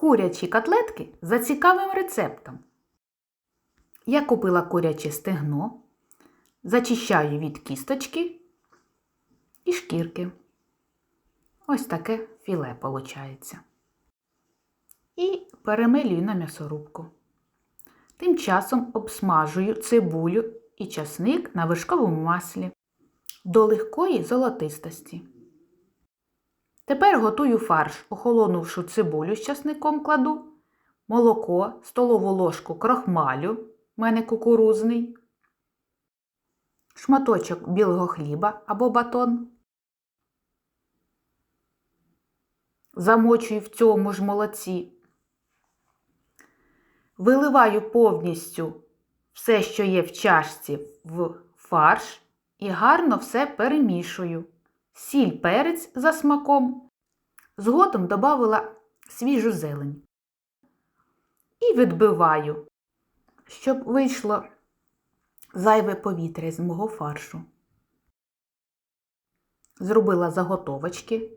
Курячі котлетки за цікавим рецептом. Я купила куряче стегно, зачищаю від кісточки і шкірки. Ось таке філе виходить. І перемелюю на м'ясорубку. Тим часом обсмажую цибулю і часник на вершковому маслі до легкої золотистості. Тепер готую фарш, охолонувшу цибулю з часником кладу, молоко, столову ложку крохмалю, мене кукурузний, шматочок білого хліба або батон. Замочую в цьому ж молоці. Виливаю повністю все, що є в чашці, в фарш і гарно все перемішую. Сіль перець за смаком. Згодом додавила свіжу зелень. І відбиваю, щоб вийшло зайве повітря з мого фаршу. Зробила заготовочки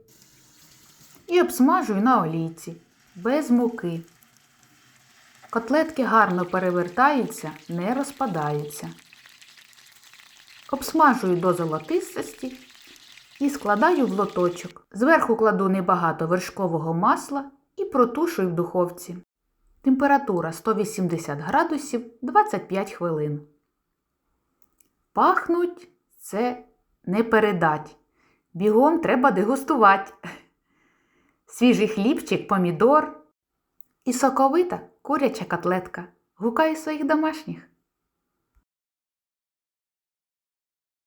і обсмажую на олійці без муки. Котлетки гарно перевертаються, не розпадаються. Обсмажую до золотистості і складаю в лоточок. Зверху кладу небагато вершкового масла і протушую в духовці. Температура 180 градусів 25 хвилин. Пахнуть це не передать. Бігом треба дегустувати. Свіжий хлібчик, помідор і соковита куряча котлетка. Гукаю своїх домашніх.